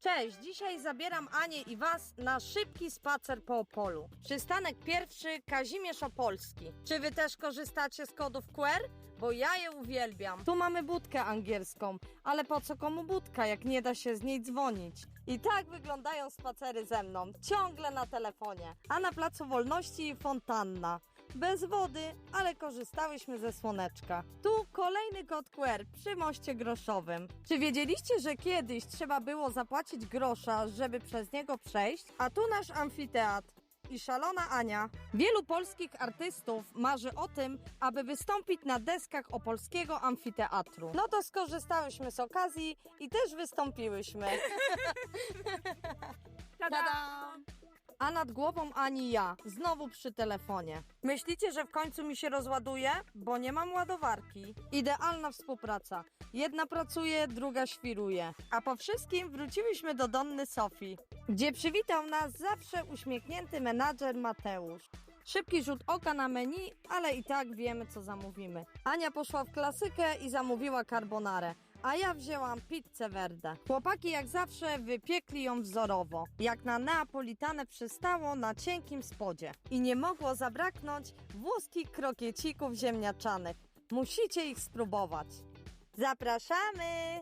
Cześć, dzisiaj zabieram Anię i Was na szybki spacer po Opolu. Przystanek pierwszy Kazimierz Opolski. Czy Wy też korzystacie z kodów QR? Bo ja je uwielbiam. Tu mamy budkę angielską, ale po co komu budka, jak nie da się z niej dzwonić? I tak wyglądają spacery ze mną, ciągle na telefonie. A na Placu Wolności fontanna. Bez wody, ale korzystałyśmy ze słoneczka. Tu kolejny kod QR przy moście groszowym. Czy wiedzieliście, że kiedyś trzeba było zapłacić grosza, żeby przez niego przejść? A tu nasz amfiteatr i szalona Ania. Wielu polskich artystów marzy o tym, aby wystąpić na deskach opolskiego amfiteatru. No to skorzystałyśmy z okazji i też wystąpiłyśmy. Tada! A nad głową ani ja, znowu przy telefonie. Myślicie, że w końcu mi się rozładuje? Bo nie mam ładowarki. Idealna współpraca. Jedna pracuje, druga świruje. A po wszystkim wróciłyśmy do Donny Sofii, gdzie przywitał nas zawsze uśmiechnięty menadżer Mateusz. Szybki rzut oka na menu, ale i tak wiemy, co zamówimy. Ania poszła w klasykę i zamówiła carbonarę a ja wzięłam pizzę verde. Chłopaki jak zawsze wypiekli ją wzorowo, jak na neapolitanę przystało na cienkim spodzie. I nie mogło zabraknąć włoskich krokiecików ziemniaczanych. Musicie ich spróbować. Zapraszamy!